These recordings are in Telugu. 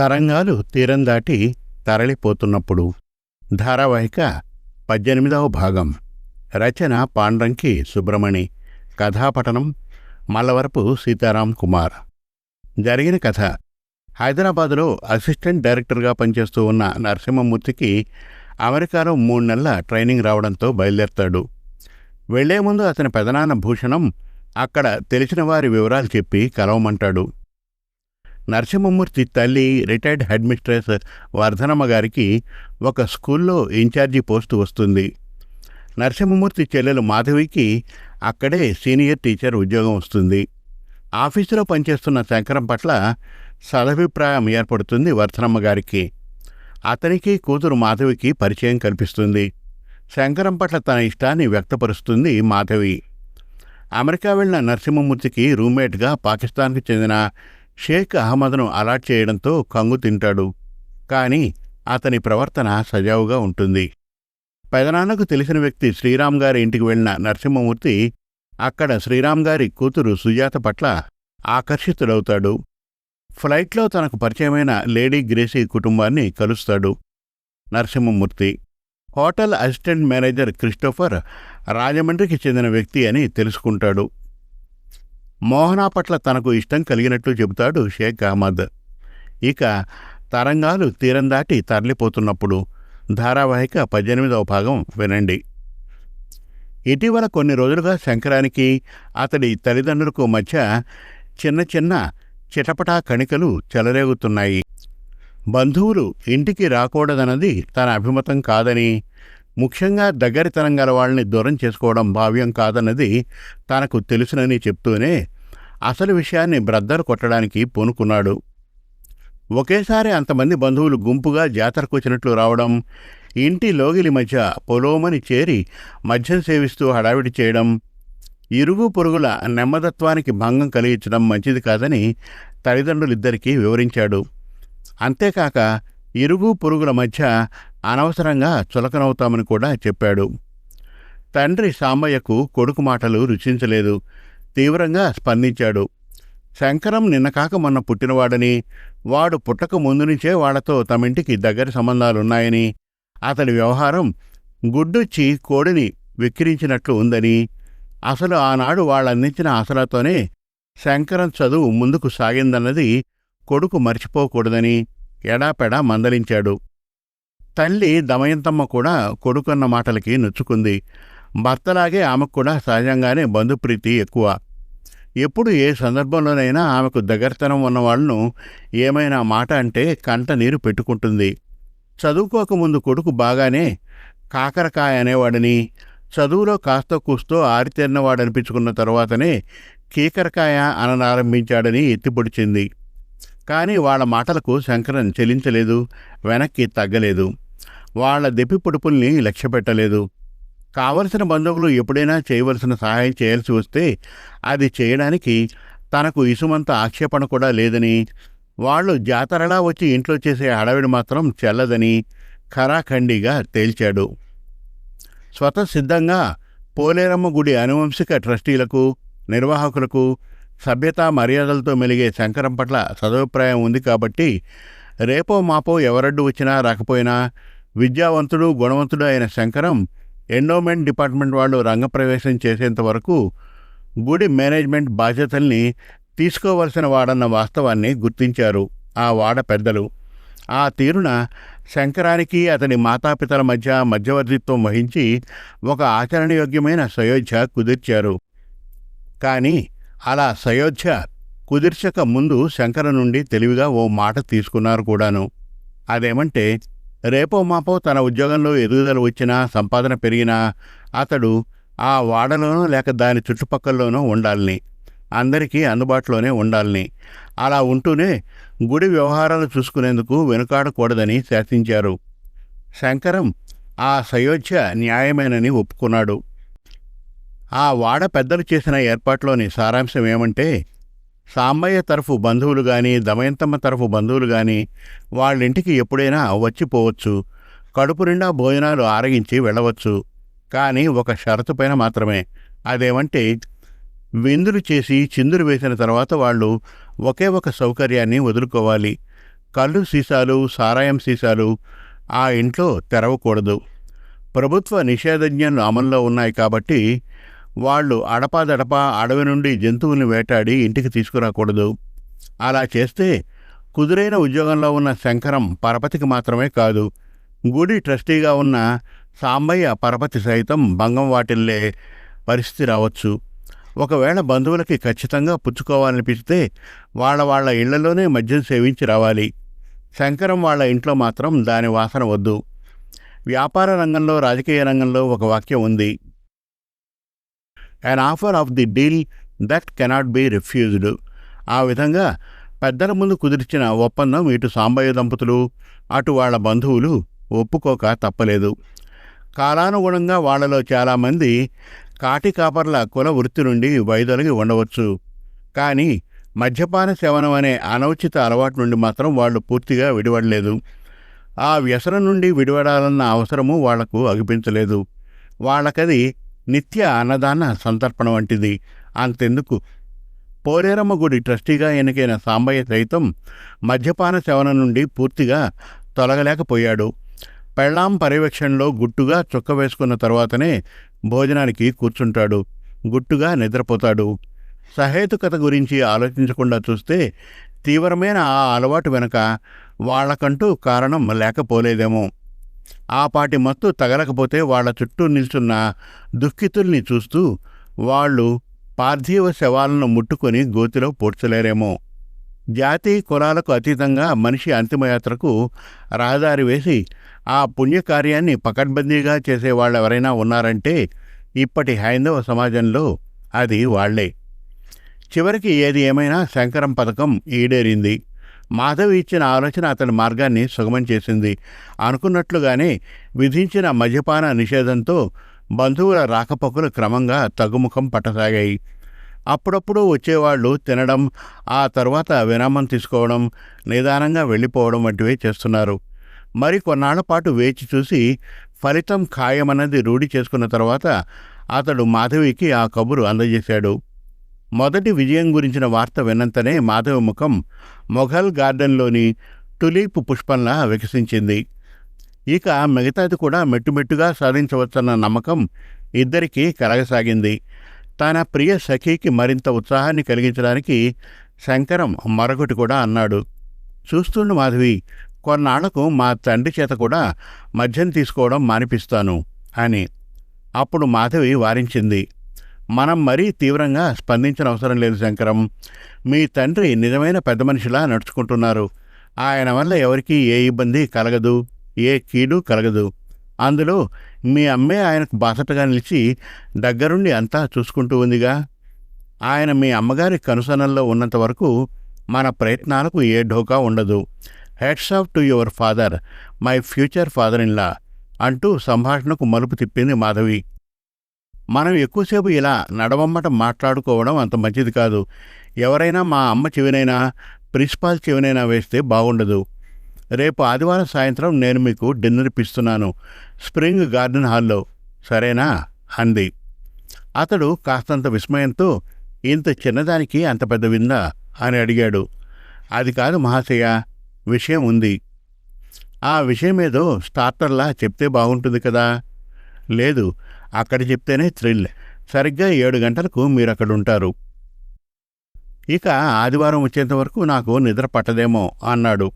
తరంగాలు తీరం దాటి తరలిపోతున్నప్పుడు ధారావాహిక పద్దెనిమిదవ భాగం. రచన పాండ్రంకి సుబ్రమణి. కథాపఠనం మల్లవరపు సీతారాం కుమార్. జరిగిన కథ. హైదరాబాదులో అసిస్టెంట్ డైరెక్టర్గా పనిచేస్తూ ఉన్న నరసింహమూర్తికి అమెరికాలో మూడు నెలల ట్రైనింగ్ రావడంతో బయలుదేరతాడు. వెళ్ళే ముందు అతని పెదనాన్న భూషణం అక్కడ తెలిసిన వారి వివరాలు చెప్పి కలవమంటాడు. నరసింహమూర్తి తల్లి రిటైర్డ్ హెడ్ మిస్ట్రెస్ వర్ధనమ్మ గారికి ఒక స్కూల్లో ఇన్ఛార్జి పోస్టు వస్తుంది. నరసింహమూర్తి చెల్లెలు మాధవికి అక్కడే సీనియర్ టీచర్ ఉద్యోగం వస్తుంది. ఆఫీసులో పనిచేస్తున్న శంకరం పట్ల సదభిప్రాయం ఏర్పడుతుంది వర్ధనమ్మ గారికి. అతనికి కూతురు మాధవికి పరిచయం కల్పిస్తుంది. శంకరం పట్ల తన ఇష్టాన్ని వ్యక్తపరుస్తుంది మాధవి. అమెరికా వెళ్ళిన నరసింహమూర్తికి రూమ్మేట్గా పాకిస్తాన్కు చెందిన షేక్ అహ్మద్ను అలాట్ చేయడంతో కంగు తింటాడు. కానీ అతని ప్రవర్తన సజావుగా ఉంటుంది. పెదనాన్నకు తెలిసిన వ్యక్తి శ్రీరామ్ గారి ఇంటికి వెళ్ళిన నరసింహమూర్తి అక్కడ శ్రీరామ్ గారి కూతురు సుజాత పట్ల ఆకర్షితుడవుతాడు. ఫ్లైట్లో తనకు పరిచయమైన లేడీ గ్రేసీ కుటుంబాన్ని కలుస్తాడు Narasimhamurthy. Hotel assistant manager Christopher రాజమండ్రికి చెందిన వ్యక్తి అని తెలుసుకుంటాడు. మోహనా పట్ల తనకు ఇష్టం కలిగినట్లు చెబుతాడు షేక్ అహ్మద్. ఇక తరంగాలు తీరం దాటి తరలిపోతున్నప్పుడు ధారావాహిక పద్దెనిమిదవ భాగం వినండి. ఇటీవల కొన్ని రోజులుగా శంకరానికి అతడి తల్లిదండ్రులకు మధ్య చిన్న చిన్న చిటపటా కణికలు చెలరేగుతున్నాయి. బంధువులు ఇంటికి రాకూడదన్నది తన అభిమతం కాదని ముఖ్యంగా దగ్గరితనం గల వాళ్ళని దూరం చేసుకోవడం భావ్యం కాదన్నది తనకు తెలుసునని చెప్తూనే అసలు విషయాన్ని బ్రద్దరు కొట్టడానికి పూనుకున్నాడు. ఒకేసారి అంతమంది బంధువులు గుంపుగా జాతరకు వచ్చినట్లు రావడం ఇంటి లోగిలి మధ్య పొలోమని చేరి మద్యం సేవిస్తూ హడావిడి చేయడం ఇరుగు పొరుగుల నెమ్మదత్వానికి భంగం కలిగించడం మంచిది కాదని తల్లిదండ్రులిద్దరికీ వివరించాడు. అంతేకాక ఇరుగు పొరుగుల మధ్య అనవసరంగా చులకనవుతామని కూడా చెప్పాడు. తండ్రి సాంబయ్యకు కొడుకు మాటలు రుచించలేదు. తీవ్రంగా స్పందించాడు. శంకరం నిన్న కాక మొన్న పుట్టినవాడని వాడు పుట్టక ముందు నుంచే వాళ్ళతో తమింటికి దగ్గరి సంబంధాలున్నాయని అతడి వ్యవహారం గుడ్డొచ్చి కోడిని వెక్కిరించినట్లు ఉందని అసలు ఆనాడు వాళ్ళందించిన ఆసరాతోనే శంకరం చదువు ముందుకు సాగిందన్నది కొడుకు మర్చిపోకూడదని ఎడాపెడా మందలించాడు. తల్లి దమయంతమ్మ కూడా కొడుకన్న మాటలకి నొచ్చుకుంది. భర్తలాగే ఆమెకు కూడా సహజంగానే బంధుప్రీతి ఎక్కువ. ఎప్పుడు ఏ సందర్భంలోనైనా ఆమెకు దగ్గరతనం ఉన్నవాళ్ళను ఏమైనా మాట అంటే కంట నీరు పెట్టుకుంటుంది. చదువుకోకముందు కొడుకు బాగానే కాకరకాయ అనేవాడని చదువులో కాస్త కూస్తో ఆరితేరినవాడనిపించుకున్న తరువాతనే కీకరకాయ అననారంభించాడని ఎత్తిపొడిచింది. కానీ వాళ్ళ మాటలకు శంకరన్ చెలించలేదు వెనక్కి తగ్గలేదు. వాళ్ళ దెప్పి పొడుపుల్ని లక్ష్యపెట్టలేదు. కావలసిన బంధువులు ఎప్పుడైనా చేయవలసిన సహాయం చేయాల్సి వస్తే అది చేయడానికి తనకు ఇసుమంత ఆక్షేపణ కూడా లేదని వాళ్ళు జాతరలా వచ్చి ఇంట్లో చేసే హడావిడి మాత్రం చెల్లదని ఖరాఖండిగా తేల్చాడు. స్వతసిద్ధంగా పోలేరమ్మ గుడి అనువంశిక ట్రస్టీలకు నిర్వాహకులకు సభ్యతా మర్యాదలతో మెలిగే శంకరం పట్ల సదభిప్రాయం ఉంది కాబట్టి రేపో మాపో ఎవరడ్డు వచ్చినా రాకపోయినా విద్యావంతుడు గుణవంతుడు అయిన శంకరం ఎండోమెంట్ డిపార్ట్మెంట్ వాళ్ళు రంగప్రవేశం చేసేంత వరకు గుడి మేనేజ్మెంట్ బాధ్యతల్ని తీసుకోవలసిన వాడన్న వాస్తవాన్ని గుర్తించారు ఆ వాడ పెద్దలు. ఆ తీరున శంకరానికి అతని మాతాపితల మధ్య మధ్యవర్తిత్వం వహించి ఒక ఆచరణయోగ్యమైన సయోధ్య కుదిర్చారు. కానీ అలా సయోధ్య కుదిర్చక ముందు శంకర నుండి తెలివిగా ఓ మాట తీసుకున్నారు కూడాను. అదేమంటే రేపో మాపో తన ఉద్యోగంలో ఎదుగుదల వచ్చినా సంపాదన పెరిగినా అతడు ఆ వాడలోనో లేక దాని చుట్టుపక్కలలోనో ఉండాలని అందరికీ అందుబాటులోనే ఉండాలని అలా ఉంటూనే గుడి వ్యవహారాలు చూసుకునేందుకు వెనుకాడకూడదని శాసించారు. శంకరం ఆ సయోధ్య న్యాయమేనని ఒప్పుకున్నాడు. ఆ వాడ పెద్దలు చేసిన ఏర్పాట్లోని సారాంశం ఏమంటే సాంబయ్య తరఫు బంధువులు గాని దమయంతమ్మ తరఫు బంధువులు గాని వాళ్ళింటికి ఎప్పుడైనా వచ్చిపోవచ్చు కడుపు నిండా భోజనాలు ఆరగించి వెళ్ళవచ్చు. కానీ ఒక షరతు పైన మాత్రమే. అదేమంటే విందులు చేసి చిందులు వేసిన తర్వాత వాళ్ళు ఒకే ఒక సౌకర్యాన్ని వదులుకోవాలి. కళ్ళు సీసాలు సారాయం సీసాలు ఆ ఇంట్లో తెరవకూడదు. ప్రభుత్వ నిషేధజ్ఞలు అమల్లో ఉన్నాయి కాబట్టి వాళ్ళు అడపాదడపా అడవి నుండి జంతువుల్ని వేటాడి ఇంటికి తీసుకురాకూడదు. అలా చేస్తే కుదురైన ఉద్యోగంలో ఉన్న శంకరం పరపతికి మాత్రమే కాదు గుడి ట్రస్టీగా ఉన్న సాంబయ్య పరపతి సైతం భంగం వాటిల్లే పరిస్థితి రావచ్చు. ఒకవేళ బంధువులకి ఖచ్చితంగా పుచ్చుకోవాలనిపిస్తే వాళ్ళ వాళ్ళ ఇళ్ళలోనే మద్యం సేవించి రావాలి. శంకరం వాళ్ళ ఇంట్లో మాత్రం దాని వాసన వద్దు. వ్యాపార రంగంలో రాజకీయ రంగంలో ఒక వాక్యం ఉంది. An offer of the deal that cannot be refused ఆ విధంగా పెద్దల ముందు కుదిర్చిన ఒప్పందం ఇటు సాంబయ్య దంపతులు అటు వాళ్ళ బంధువులు ఒప్పుకోక తప్పలేదు. కాలానుగుణంగా వాళ్ళలో చాలామంది కాటి కాపర్ల కుల వృత్తి నుండి వైదొలిగి ఉండవచ్చు. కానీ మద్యపాన సేవనం అనే అనౌచిత అలవాటు నుండి మాత్రం వాళ్ళు పూర్తిగా విడివడలేదు. ఆ వ్యసనం నుండి విడివడాలన్న అవసరము వాళ్ళకు అగిపించలేదు. వాళ్ళకది నిత్య అన్నదాన సంతర్పణ వంటిది. అంతెందుకు? పోలేరమ్మ గుడి ట్రస్టీగా ఎన్నికైన సాంబయ్య సైతం మద్యపాన సేవన నుండి పూర్తిగా తొలగలేకపోయాడు. పెళ్ళాం పర్యవేక్షణలో గుట్టుగా చుక్క వేసుకున్న తర్వాతనే భోజనానికి కూర్చుంటాడు. గుట్టుగా నిద్రపోతాడు. సహేతుకత గురించి ఆలోచించకుండా చూస్తే తీవ్రమైన ఆ అలవాటు వెనుక వాళ్ళకంటూ కారణం లేకపోలేదేమో. ఆపాటి మత్తు తగలకపోతే వాళ్ళ చుట్టూ నిల్చున్న దుఃఖితుల్ని చూస్తూ వాళ్ళు పార్థివ శవాలను ముట్టుకొని గోతిలో పూడ్చలేరేమో. జాతి కులాలకు అతీతంగా మనిషి అంతిమయాత్రకు రహదారి వేసి ఆ పుణ్యకార్యాన్ని పకడ్బందీగా చేసేవాళ్ళెవరైనా ఉన్నారంటే ఇప్పటి హైందవ సమాజంలో అది వాళ్ళే. చివరికి ఏది ఏమైనా శంకరం పథకం ఈడేరింది. మాధవి ఇచ్చిన ఆలోచన అతని మార్గాన్ని సుగమం చేసింది. అనుకున్నట్లుగానే విధించిన మద్యపాన నిషేధంతో బంధువుల రాకపోకలు క్రమంగా తగ్గుముఖం పట్టసాగాయి. అప్పుడప్పుడు వచ్చేవాళ్ళు తినడం ఆ తర్వాత విరామం తీసుకోవడం నిదానంగా వెళ్ళిపోవడం వంటివే చేస్తున్నారు. మరి కొన్నాళ్ళ పాటు వేచి చూసి ఫలితం ఖాయమన్నది రూఢి చేసుకున్న తర్వాత అతడు మాధవికి ఆ కబురు అందజేశాడు. మొదటి విజయం గురించిన వార్త విన్నంతనే మాధవి ముఖం మొఘల్ గార్డెన్లోని టులీప్ పుష్పంలా వికసించింది. ఇక మిగతాది కూడా మెట్టుమెట్టుగా సాధించవచ్చన్న నమ్మకం ఇద్దరికీ కలగసాగింది. తన ప్రియ సఖీకి మరింత ఉత్సాహాన్ని కలిగించడానికి శంకరం మరొకటి కూడా అన్నాడు. చూస్తుండు మాధవి కొన్నాళ్ళకు మా తండ్రి చేత కూడా మద్యం తీసుకోవడం మానిపిస్తాను అని. అప్పుడు మాధవి వారించింది. మనం మరీ తీవ్రంగా స్పందించిన అవసరం లేదు శంకరం. మీ తండ్రి నిజమైన పెద్ద మనిషిలా నడుచుకుంటున్నారు. ఆయన వల్ల ఎవరికీ ఏ ఇబ్బంది కలగదు ఏ కీడు కలగదు. అందులో మీ అమ్మే ఆయనకు బాసటగా నిలిచి దగ్గరుండి అంతా చూసుకుంటూ ఉందిగా. ఆయన మీ అమ్మగారి కనుసనల్లో ఉన్నంత వరకు మన ప్రయత్నాలకు ఏ ఢోకా ఉండదు. Hats off to your father my future father in law అంటూ సంభాషణకు మలుపు తిప్పింది మాధవి. మనం ఎక్కువసేపు ఇలా నడవమ్మట మాట్లాడుకోవడం అంత మంచిది కాదు. ఎవరైనా మా అమ్మ చెవినైనా ప్రిన్సిపాల్ చెవినైనా వేస్తే బాగుండదు. రేపు ఆదివారం సాయంత్రం నేను మీకు డిన్నర్ ఇప్పిస్తున్నాను. స్ప్రింగ్ గార్డెన్ హాల్లో. సరేనా? అంది. అతడు కాస్తంత విస్మయంతో ఇంత చిన్నదానికి అంత పెద్ద విందా? అని అడిగాడు. అది కాదు మహాశయ విషయం ఉంది. ఆ విషయం ఏదో స్టార్టర్లా చెప్తే బాగుంటుంది కదా? లేదు అక్కడ చెప్తేనే థ్రిల్. సరిగ్గా ఏడు గంటలకు మీరు అక్కడ ఉంటారు ఇక ఆదివారం వచ్చేంత వరకు నాకు నిద్ర పట్టదేమో అన్నాడు.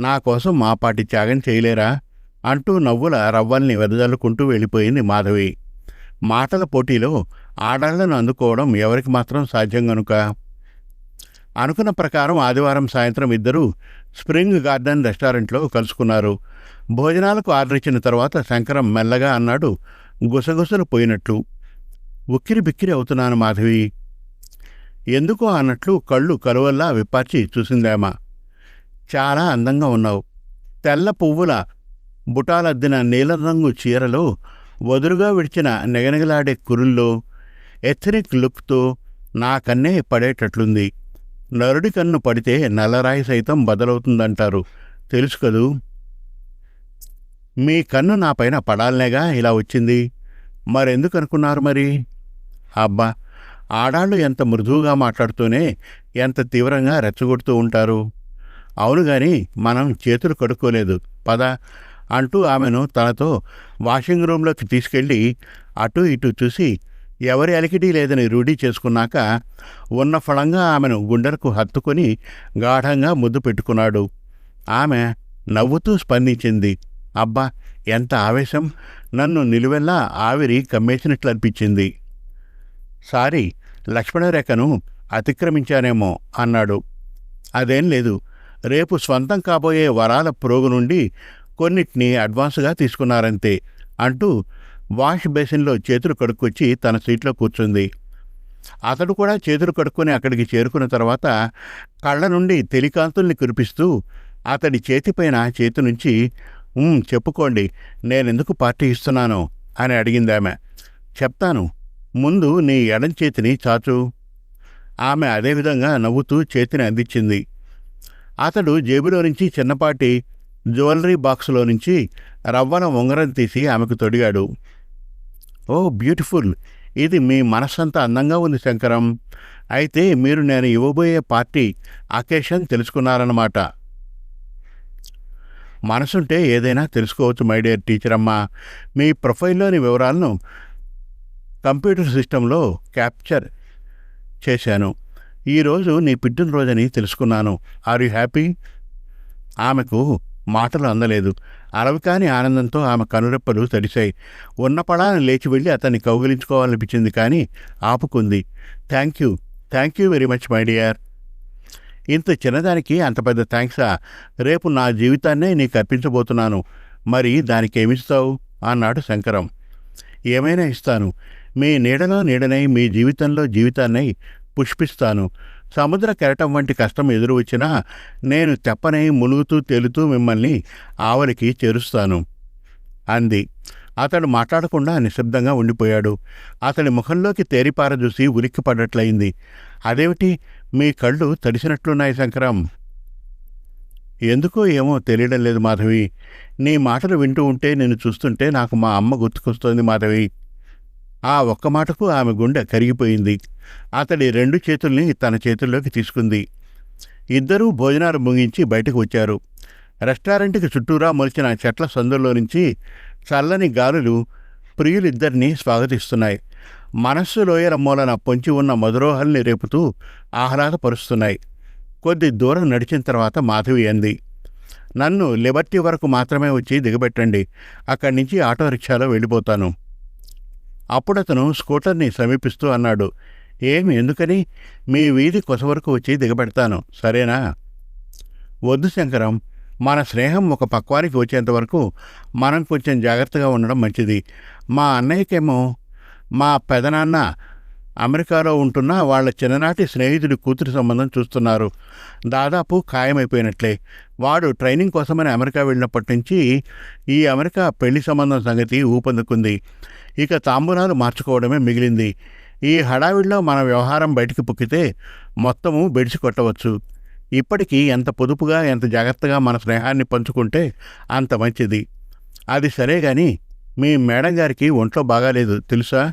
నా కోసం మా పాటి త్యాగం చేయలేరా? అంటూ నవ్వుల రవ్వల్ని వెదజల్లుకుంటూ వెళ్ళిపోయింది మాధవి. మాటల పోటీలో ఆడాళ్ళను అందుకోవడం ఎవరికి మాత్రం సాధ్యం గనుక? అనుకున్న ప్రకారం ఆదివారం సాయంత్రం ఇద్దరూ స్ప్రింగ్ గార్డెన్ రెస్టారెంట్లో కలుసుకున్నారు. భోజనాలకు ఆర్డర్ ఇచ్చిన తర్వాత శంకరం మెల్లగా అన్నాడు గుసగుసలు పోయినట్లు ఉక్కిరి బిక్కిరి అవుతున్నాను మాధవి. ఎందుకో అన్నట్లు కళ్ళు కలువల్లా విప్పార్చి చూసిందామా. చాలా అందంగా ఉన్నావు. తెల్ల పువ్వుల బుటాలద్దిన నీలం రంగు చీరలో వదురుగా విడిచిన నెగనెగలాడే కురుల్లో ఎథనిక్ లుక్తో నాకన్నే పడేటట్లుంది. నరుడి కన్ను పడితే నల్లరాయి సైతం బదలవుతుందంటారు. తెలుసు కదూ? మీ కన్ను నా పైన పడాలనేగా ఇలా వచ్చింది. మరెందుకు అనుకున్నారు మరి? అబ్బా ఆడాళ్ళు ఎంత మృదువుగా మాట్లాడుతూనే ఎంత తీవ్రంగా రెచ్చగొడుతూ ఉంటారు. అవును గాని మనం చేతులు కడుక్కోలేదు. పద అంటూ ఆమెను తనతో వాషింగ్ రూంలోకి తీసుకెళ్ళి అటు ఇటు చూసి ఎవరి అలికిడి లేదని రూఢీ చేసుకున్నాక ఉన్న ఫలంగా ఆమెను గుండెలకు హత్తుకొని గాఢంగా ముద్దు పెట్టుకున్నాడు. ఆమె నవ్వుతూ స్పందించింది. అబ్బా ఎంత ఆవేశం! నన్ను నిలువెల్లా ఆవిరి కమ్మేసినట్లు అనిపించింది సారీ లక్ష్మణరేఖను అతిక్రమించానేమో అన్నాడు. అదేం లేదు రేపు స్వంతం కాబోయే వరాల ప్రోగు నుండి కొన్నిటిని అడ్వాన్స్గా తీసుకున్నారంతే అంటూ వాష్ బేసిన్లో చేతులు కడుక్కొచ్చి తన సీట్లో కూర్చుంది. అతడు కూడా చేతులు కడుక్కొని అక్కడికి చేరుకున్న తర్వాత కళ్ళ నుండి తెలికాంతుల్ని కురిపిస్తూ అతడి చేతిపైన చేతి నుంచి చెప్పుకోండి నేనెందుకు పార్టీ ఇస్తున్నాను? అని అడిగింది ఆమె. చెప్తాను ముందు నీ ఎడం చేతిని చాచు. ఆమె అదేవిధంగా నవ్వుతూ చేతిని అందించింది. అతడు జేబులో నుంచి చిన్నపాటి జ్యువెలరీ బాక్సులో నుంచి రవ్వన ఉంగరం తీసి ఆమెకు తొడిగాడు. ఓ బ్యూటిఫుల్! ఇది మీ మనస్సంతా అందంగా ఉంది శంకరం. అయితే మీరు నేను ఇవ్వబోయే పార్టీ అకేషన్ తెలుసుకున్నారన్నమాట. మనసుంటే ఏదైనా తెలుసుకోవచ్చు మై డియర్ టీచర్ అమ్మా మీ ప్రొఫైల్లోని వివరాలను కంప్యూటర్ సిస్టంలో క్యాప్చర్ చేశాను. ఈరోజు నీ పుట్టినరోజని తెలుసుకున్నాను. Are you happy? ఆమెకు మాటలు అందలేదు. అరవికాని ఆనందంతో ఆమె కనురెప్పలు తడిశాయి. ఉన్న పడాన్ని లేచి వెళ్ళి అతన్ని కౌగిలించుకోవాలనిపించింది కానీ ఆపుకుంది. Thank you. Thank you very much my dear. ఇంత చిన్నదానికి అంత పెద్ద థ్యాంక్సా రేపు నా జీవితాన్నే నీకు అర్పించబోతున్నాను. మరి దానికి ఏమిస్తావు అన్నాడు శంకరం. ఏమైనా ఇస్తాను. మీ నీడలో నీడనై మీ జీవితంలో జీవితాన్నై పుష్పిస్తాను. సముద్ర కెరటం వంటి కష్టం ఎదురు వచ్చినా నేను తెప్పనై మునుగుతూ తేలుతూ మిమ్మల్ని ఆవలికి చేరుస్తాను. అంది. అతడు మాట్లాడకుండా నిశ్శబ్దంగా ఉండిపోయాడు. అతడి ముఖంలోకి తేరిపార చూసి ఉలిక్కి అదేమిటి? మీ కళ్ళు తడిసినట్లున్నాయి శంకరం. ఎందుకో ఏమో తెలియడం లేదు మాధవి. నీ మాటలు వింటూ ఉంటే నేను చూస్తుంటే నాకు మా అమ్మ గుర్తుకొస్తోంది మాధవి. ఆ ఒక్క మాటకు ఆమె గుండె కరిగిపోయింది. అతడి రెండు చేతుల్ని తన చేతుల్లోకి తీసుకుంది. ఇద్దరూ భోజనాలు ముగించి బయటకు వచ్చారు. రెస్టారెంట్కి చుట్టూరా మొలిచిన చెట్ల సందుల్లో నుంచి చల్లని గాలులు ప్రియులిద్దరినీ స్వాగతిస్తున్నాయి. మనస్సు లోయల మూలన పొంచి ఉన్న మధురోహల్ని రేపుతూ ఆహ్లాదపరుస్తున్నాయి. కొద్ది దూరం నడిచిన తర్వాత మాధవి అంది నన్ను లిబర్టీ వరకు మాత్రమే వచ్చి దిగబెట్టండి. అక్కడి నుంచి ఆటో రిక్షాలో వెళ్ళిపోతాను. అప్పుడతను స్కూటర్ని సమీపిస్తూ అన్నాడు ఏమి ఎందుకని? మీ వీధి కొస వరకు వచ్చి దిగబెడతాను. సరేనా? వద్దు శంకరం. మన స్నేహం ఒక పక్వానికి వచ్చేంత వరకు మనం కొంచెం జాగ్రత్తగా ఉండడం మంచిది. మా అన్నయ్యకేమో మా పెదనాన్న అమెరికాలో ఉంటున్న వాళ్ళ చిన్ననాటి స్నేహితుడి కూతురి సంబంధం చూస్తున్నారు. దాదాపు ఖాయమైపోయినట్లే. వాడు ట్రైనింగ్ కోసమని అమెరికా వెళ్ళినప్పటి నుంచి ఈ అమెరికా పెళ్ళి సంబంధం సంగతి ఊపందుకుంది. ఇక తాంబూలాలు మార్చుకోవడమే మిగిలింది. ఈ హడావిడిలో మన వ్యవహారం బయటికి పుక్కితే మొత్తము బెడిసి కొట్టవచ్చు. ఇప్పటికీ ఎంత పొదుపుగా ఎంత జాగ్రత్తగా మన స్నేహాన్ని పంచుకుంటే అంత మంచిది. అది సరే కానీ మీ మేడం గారికి ఒంట్లో బాగాలేదు తెలుసా?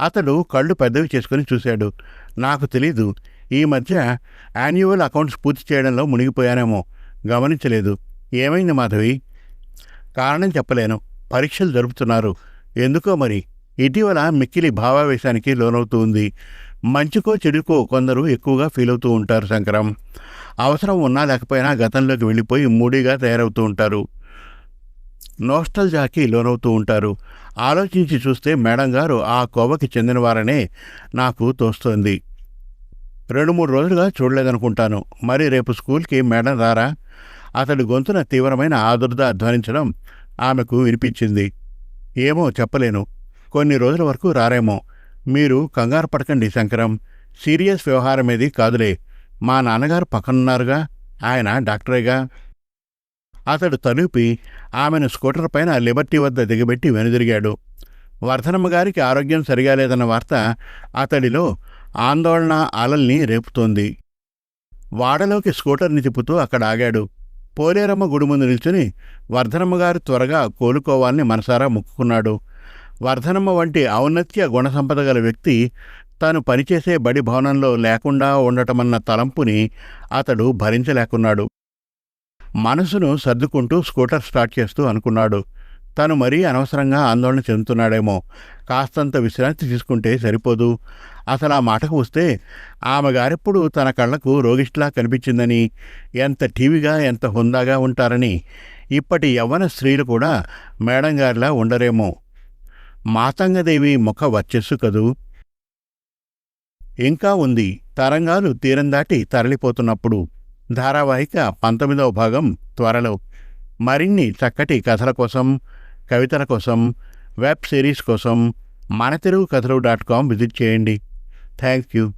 అతడు కళ్ళు పెద్దవి చేసుకుని చూశాడు. నాకు తెలీదు. ఈ మధ్య యాన్యువల్ అకౌంట్స్ పూర్తి చేయడంలో మునిగిపోయానేమో. గమనించలేదు. ఏమైంది మాధవి? కారణం చెప్పలేను. పరీక్షలు జరుపుతున్నారు. ఎందుకో మరి? ఇటీవల మిక్కిలి భావావేశానికి లోనవుతూ ఉంది. మంచుకో చెడుకో కొందరు ఎక్కువగా ఫీల్ అవుతూ ఉంటారు శంకరం. అవసరం ఉన్నా లేకపోయినా గతంలోకి వెళ్ళిపోయి మూడీగా తయారవుతూ ఉంటారు. నోస్టల్జాకి లోనవుతూ ఉంటారు. ఆలోచించి చూస్తే మేడం గారు ఆ కోవకి చెందినవారనే నాకు తోస్తోంది. రెండు మూడు రోజులుగా చూడలేదనుకుంటాను. మరి రేపు స్కూల్కి మేడం రారా? అతడి గొంతున తీవ్రమైన ఆదుర్ద ధ్వనించడం ఆమెకు వినిపించింది. ఏమో చెప్పలేను. కొన్ని రోజుల వరకు రారేమో. మీరు కంగారు పడకండి శంకరం. సీరియస్ వ్యవహారం ఏది కాదులే. మా నాన్నగారు పక్కనున్నారుగా. ఆయన డాక్టరేగా. అతడు తలుపి ఆమెను స్కూటర్ పైన లిబర్టీ వద్ద దిగబెట్టి వెనుదిరిగాడు. వర్ధనమ్మ గారికి ఆరోగ్యం సరిగా లేదన్న వార్త అతడిలో ఆందోళన అలల్ని రేపుతోంది. వాడలోకి స్కూటర్ని తిప్పుతూ అక్కడ ఆగాడు. పోలేరమ్మ గుడి ముందు నిల్చుని వర్ధనమ్మ గారు త్వరగా కోలుకోవాలని మనసారా మొక్కుకున్నాడు. వర్ధనమ్మ వంటి ఔన్నత్య గుణసంపద గల వ్యక్తి తాను పనిచేసే బడి భవనంలో లేకుండా ఉండటమన్న తలంపుని అతడు భరించలేకున్నాడు. మనసును సర్దుకుంటూ స్కూటర్ స్టార్ట్ చేస్తూ అనుకున్నాడు. తను మరీ అనవసరంగా ఆందోళన చెందుతున్నాడేమో. కాస్తంత విశ్రాంతి తీసుకుంటే సరిపోదు. అసలు ఆ మాటకు వస్తే ఆమె గారెప్పుడు తన కళ్ళకు రోగిష్లా కనిపించిందని ఎంత టీవీగా ఎంత హుందాగా ఉంటారని ఇప్పటి యవ్వన స్త్రీలు కూడా మేడం గారిలా ఉండరేమో. మాతంగదేవి ముఖ వర్చస్సు కదూ. ఇంకా ఉంది. తరంగాలు తీరం దాటి తరలిపోతున్నప్పుడు ధారావాహిక పంతొమ్మిదవ భాగం త్వరలో. మరిన్ని చక్కటి కథల కోసం కవితల కోసం వెబ్ సిరీస్ కోసం మన తెలుగు కథలు డాట్ కామ్ విజిట్ చేయండి. Thank you.